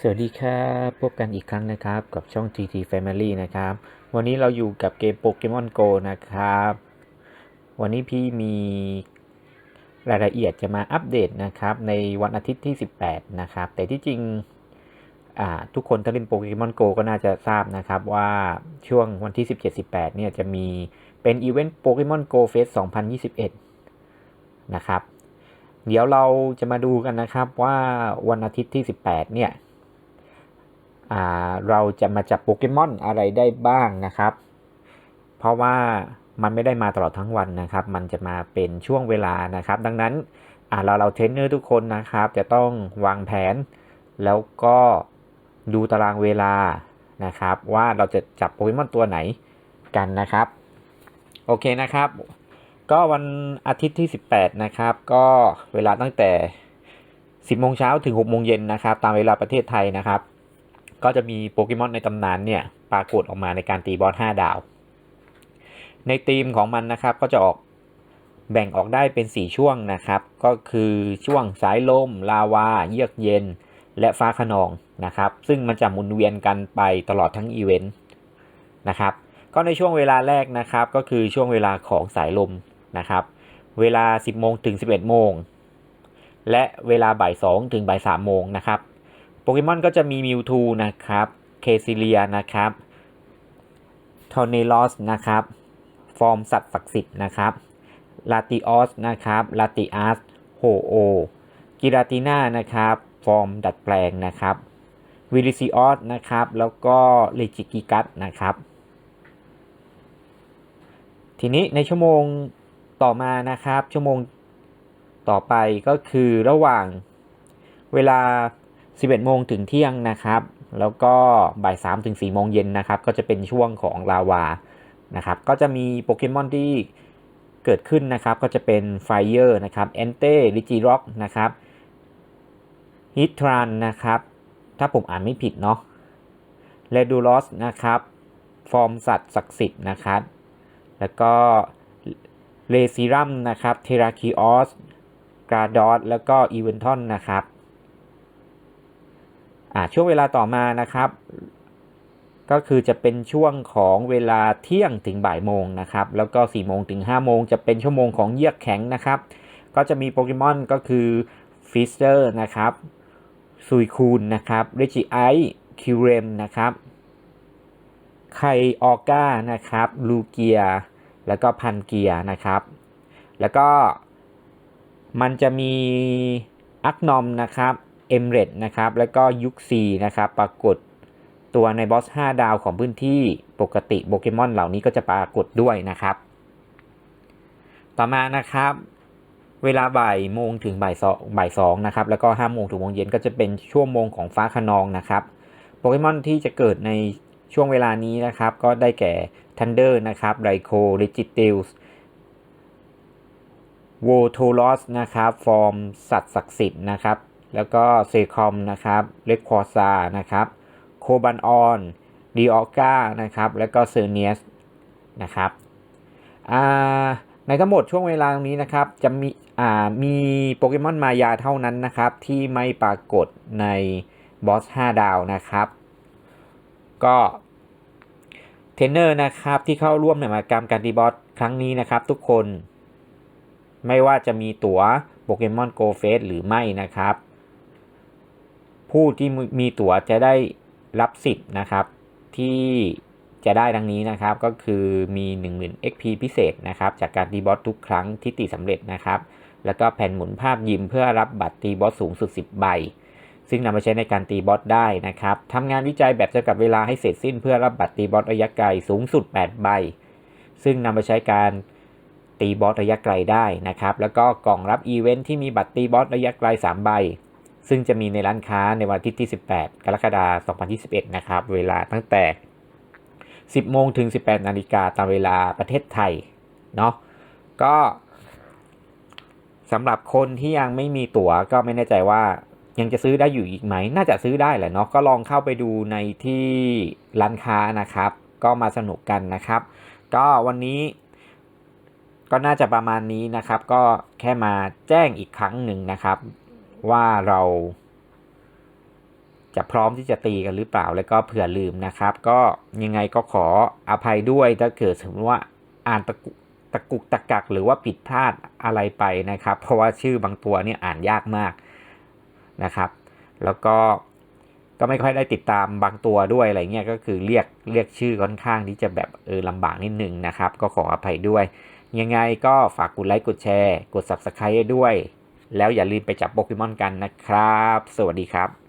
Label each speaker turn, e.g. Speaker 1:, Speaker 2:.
Speaker 1: สวัสดีครับพบกันอีกครั้งนะครับ กับช่อง TT Family นะครับ วันนี้เราอยู่กับเกมโปเกมอน Go นะครับ วันนี้พี่มีรายละเอียดจะมาอัปเดตนะครับ ในวันอาทิตย์ที่ 18 นะครับ แต่ที่จริงทุกคนถ้าเล่นโปเกมอน Go ก็น่าจะทราบนะครับว่าช่วงวันที่ 17-18 เนี่ยจะมีเป็นอีเวนต์โปเกมอน Go Fest 2021 นะครับ เดี๋ยวเราจะมาดูกันนะครับว่าวันอาทิตย์ที่ 18 เนี่ย เราจะมาจับโปเกมอนอะไรได้บ้างนะครับ เพราะว่ามันไม่ได้มาตลอดทั้งวันนะครับ มันจะมาเป็นช่วงเวลานะครับ ดังนั้นเราเราเทรนเนอร์ทุกคนนะครับ จะต้องวางแผน แล้วก็ดูตารางเวลานะครับ ว่าเราจะจับโปเกมอนตัวไหนกันนะครับ โอเคนะครับ ก็วันอาทิตย์ที่ 18 นะครับ ก็เวลาตั้งแต่ 10โมงเช้าถึง6โมงเย็นนะครับ ตามเวลาประเทศไทยนะครับ ก็จะมีโปเกมอนในตำนานเนี่ยปรากฏออกมาในการตีบอส5ดาว ในธีมของมันนะครับก็จะออกแบ่งออกได้เป็น 4 ช่วงนะครับ ก็คือช่วงสายลม ลาวา เยือกเย็น และฟ้าขนองนะครับ ซึ่งมันจะหมุนเวียนกันไปตลอดทั้งอีเวนต์นะครับ ก็ในช่วงเวลาแรกนะครับก็คือช่วงเวลาของสายลมนะครับ เวลา 10โมงถึง 11โมงและเวลาบ่าย2ถึงบ่าย3โมงนะครับ โปเกมอนก็จะมีมิวทูนะครับเคซิเลียนะครับทอร์เนลอสนะครับ ฟอร์มสัตว์ศักดิ์สิทธิ์นะครับลาติออสนะครับลาติอาสโฮโอกิราติน่านะครับ ฟอร์มดัดแปลงนะครับวิลิซิออสนะครับ แล้วก็เลจิกิกัสนะครับ ทีนี้ในชั่วโมงต่อมานะครับ ชั่วโมงต่อไปก็คือระหว่างเวลา 11 โมงถึงเที่ยงนะครับ แล้วก็บ่าย3ถึง4โมงเย็นนะครับ ก็จะเป็นช่วงของลาวานะครับ ก็จะมีโปเกมอนที่เกิดขึ้นนะครับ ก็จะเป็นไฟเออร์นะครับแอนเต้ลิจิร็อกนะครับฮิตทรันนะครับ ถ้าผมอ่านไม่ผิดเนาะเรดูลอสนะครับ ฟอร์มสัตว์ศักดิ์สิทธิ์นะครับ แล้วก็เลซิรัมนะครับ เทราคิออสกราดอสแล้วก็อีเวนทอนนะครับ ช่วงเวลาต่อมานะครับ ก็คือจะเป็นช่วงของเวลาเที่ยงถึงบ่ายโมงนะครับ แล้วก็4ี่โมงถึง5้าโมงจะเป็นชั่วโมงของเยือกแข็งนะครับ ก็จะมีโปเกมอนก็คือฟิสเตอร์นะครับซุยคูนนะครับเรจิไอคิวเรมนะครับไคออก้านะครับลูเกีย แล้วก็พันเกียนะครับ แล้วก็มันจะมีอักนอมนะครับ เอมเรดนะครับ แล้วก็ยุคซีนะครับ ปรากฏตัวในบอส 5 ดาวของพื้นที่ปกติโปเกมอนเหล่านี้ก็จะปรากฏด้วยนะครับ ต่อมานะครับ เวลาบ่ายโมงถึงบ่ายสองบ่ายสองนะครับ แล้วก็5โมงถึงโมงเย็นก็จะเป็นช่วงโมงของฟ้าขนองนะครับ โปเกมอนที่จะเกิดในช่วงเวลานี้นะครับ ก็ได้แก่ Thunder นะครับไรโคริจิติลส์โวโทลอสนะครับ ฟอร์มสัตว์ศักดิ์สิทธิ์นะครับ แล้วก็เซคอมนะครับเลคควอซานะครับโคบันออนดีออกานะครับแล้วก็เซอร์เนียสนะครับในทั้งหมดช่วงเวลาตรงนี้นะครับจะมีมีโปเกมอนมายาเท่านั้นนะครับ ที่ไม่ปรากฏในบอส 5 ดาวนะครับ ก็เทรนเนอร์นะครับที่เข้าร่วมในมากรรมการตีบอสครั้งนี้นะครับ ทุกคน ไม่ว่าจะมีตั๋วโปเกมอนโกเฟสหรือไม่นะครับ ผู้ที่มีตั๋วจะได้รับสิทธิ์นะครับ ที่จะได้ดังนี้นะครับก็คือมี 10,000 XP พิเศษนะครับ จากการตีบอสทุกครั้งที่ตีสำเร็จนะครับ แล้วก็แผ่นหมุนภาพยิมเพื่อรับบัตรตีบอสสูงสุด 10 ใบ ซึ่งนำมาใช้ในการตีบอสได้นะครับทำงานวิจัยแบบจำกัดเวลาให้เสร็จสิ้นเพื่อรับบัตรตีบอสระยะไกลสูงสุด 8 ใบ ซึ่งนำมาใช้การตีบอสระยะไกลได้นะครับ แล้วก็กล่องรับอีเวนท์ที่มีบัตรตีบอสระยะไกล 3 ใบ ซึ่งจะมีในร้านค้าในวันที่ที่ 18 กรกฎาคม 2021 นะครับ เวลาตั้งแต่ 10 โมงถึง 18 นาฬิกาตามเวลาประเทศไทย เนาะ ก็สำหรับคนที่ยังไม่มีตั๋วก็ไม่แน่ใจว่ายังจะซื้อได้อยู่อีกไหม น่าจะซื้อได้แหละเนาะ ก็ลองเข้าไปดูในที่ร้านค้านะครับ ก็มาสนุกกันนะครับ ก็วันนี้ก็น่าจะประมาณนี้นะครับ ก็แค่มาแจ้งอีกครั้งหนึ่งนะครับ ว่าเราจะพร้อมที่จะตีกันหรือเปล่าแล้วก็เผื่อลืมนะครับ ก็ยังไงก็ขออภัยด้วยถ้าเกิดสมมติว่าอ่านตะกุตะกุกตะกักหรือว่าผิดพลาดอะไรไปนะครับ เพราะว่าชื่อบางตัวเนี่ยอ่านยากมากนะครับ แล้วก็ก็ไม่ค่อยได้ติดตามบางตัวด้วยอะไรเงี้ยก็คือเรียกเรียกชื่อค่อนข้างที่จะแบบเออลำบากนิดนึงนะครับ ก็ขออภัยด้วย ยังไงก็ฝากกดไลค์กดแชร์ กด Subscribe ด้วย แล้วอย่าลืมไปจับโปเกมอนกันนะครับ สวัสดีครับ